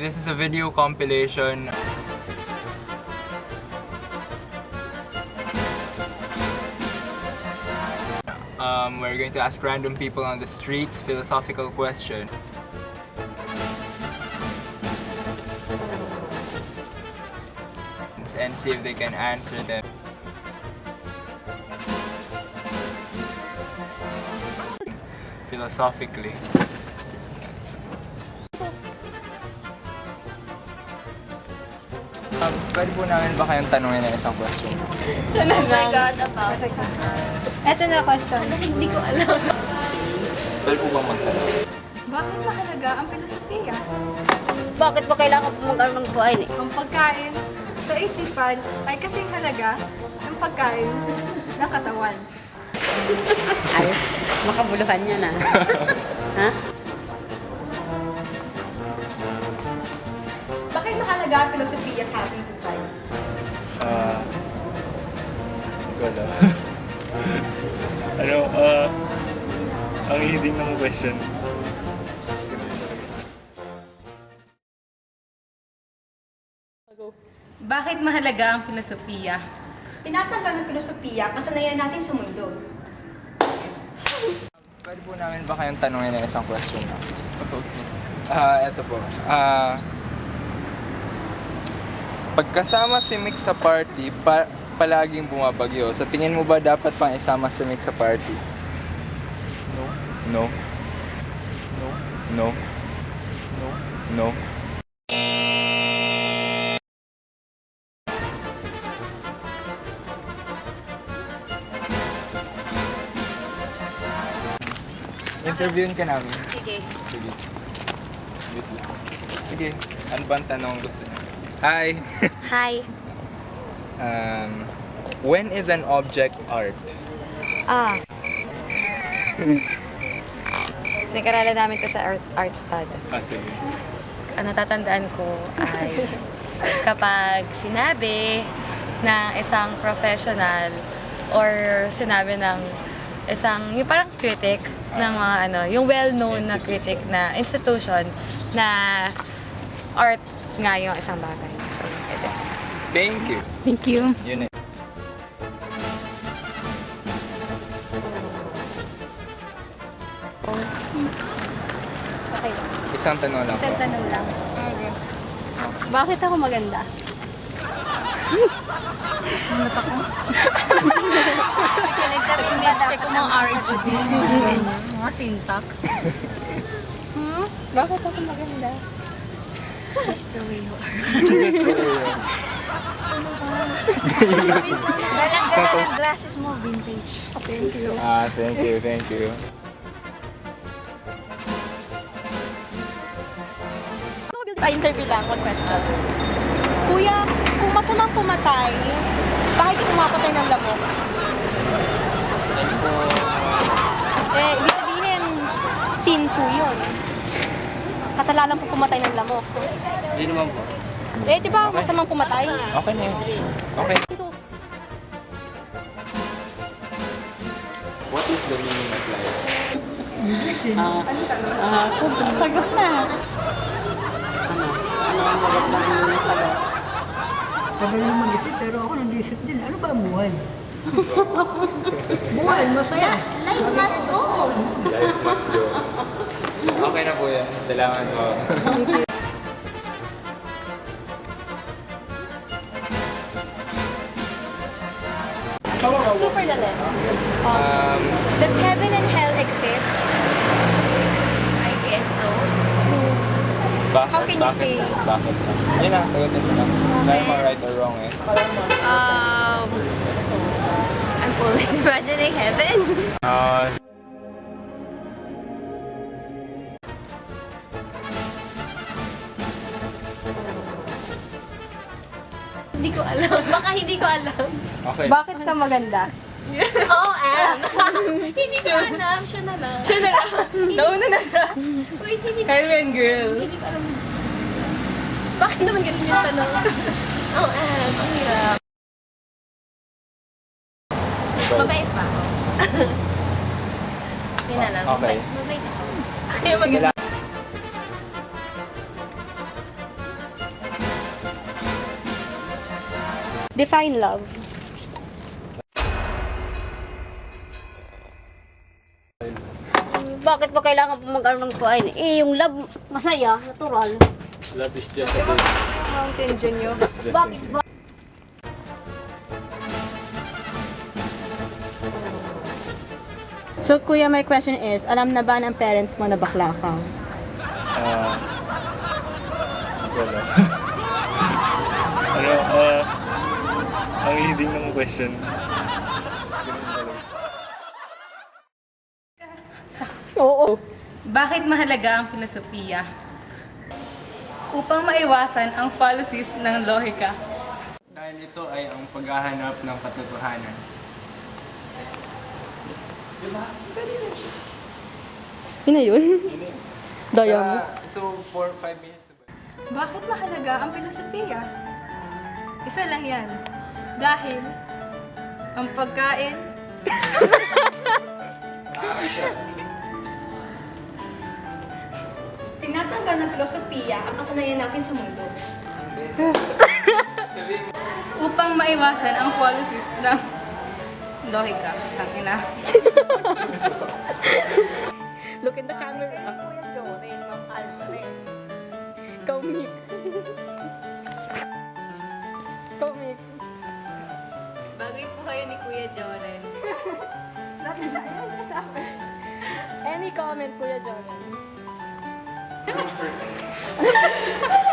this is a video compilation. Um, we're going to ask random people on the streets philosophical question. And see if they can answer them. Philosophically. Um, pwede po namin ba kayong tanungin ng isang question? Oh my God, about. Eto na question. Hindi ko alam. Pwede po ba magtanong? Bakit mahalaga ang filosofiya? Bakit ba kailangan po mag-ano ng buhay eh? Ang pagkain sa isipan ay kasing halaga ng pagkain ng katawan. Ay, makabuluhan yan ah. ha? Mahalaga ang filosofiya sa ating buhay? Ah. wala. ano, ah, ang hindi ng question. Bakit mahalaga ang filosofiya? Tinatanggal ng filosofiya kasanayan natin sa mundo. Pwede po namin ba kayong tanungin ng isang question na? Ah, eto po. Ah, pagkasama si Mick sa party, pa- palaging bumabagyo. Sa tingin mo ba dapat pang isama si Mick sa party? No. No. No. No. No. No. Interviewin ka namin. Sige. Sige. Sige, ano ba ang tanong gusto niyo? Hi! Hi. um, when is an object art? Ah. Nag-aralan namin to sa art, art stud. Ah, sige. Ang natatandaan ko ay kapag sinabi ng isang professional or sinabi ng isang, yung parang critic ng mga ano, yung well-known na critic na institution na art nga yung isang bagay. So, it is. Thank you. Thank you. Yun eh. Okay. Isang tanong lang Isang po. tanong lang. Bakit ako maganda? Hindi expect ko mga RHD. Mga syntax. Bakit ako maganda? Just the way you are. Dalang-dala ng glasses mo, vintage. Thank you. Ah, thank you, thank you. Ay, interview lang, one question. Kuya, kung masamang pumatay, bakit pumapatay ng lamok? Eh, ibig sabihin, sin po yun. Kasalanan po pumatay ng lamok. Hindi naman po. Eh, di ba masamang pumatay? Okay na yun. Okay. What is the meaning of life? Ah, uh, sagot na. Ano? Ano ang magandang sagot? Tagal mo mag-isip, pero ako nag-isip din. Ano ba ang buhay? buhay, masaya. Life must go on. Life must go. Okay na po yan. Salamat po. Super dali. Um, Does heaven and hell exist? I guess so. bakit? How can you bakit? say? Bakit? Yun na, sagutin mo na. Dahil mo right or wrong eh. Um, I'm always imagining heaven. Ah, Hindi ko alam. Baka hindi ko alam. okay. Bakit ka maganda? Oo, am. hindi ko alam. Siya na lang. Siya na lang. Nauna na siya. Wait, hindi ko Karen girl. Hindi ko alam. Bakit naman ganun yung tanong? Oo, am. Ang hirap. Mabait pa ako. Yun na lang. Okay. Mabait, mabait ako. Kaya mag- Define love. Bakit pa kailangan po mag-ano ng kuhain? Eh, yung love, masaya, natural. Love is just a game. Mountain Dew nyo. Bakit ba? So, kuya, my question is, alam na ba ng parents mo na bakla ka? Ah, wala. ano, ah, ang leading ng question. Oo. Bakit mahalaga ang filosofiya? Upang maiwasan ang fallacies ng lohika. Dahil ito ay ang paghahanap ng katotohanan. Yun na yun. Daya mo. Ah, so, 4-5 minutes na ba? Bakit mahalaga ang filosofiya? Isa lang yan. Dahil ang pagkain Tinatanggal ng filosofiya ang kasanayan natin sa mundo. Upang maiwasan ang fallacies ng lohika. Tangina. Look in the camera. Kuya Joren, Ma'am Alvarez. Kaumik. Kaumik. Bagay po kayo ni Kuya Joren. Any comment, Kuya John?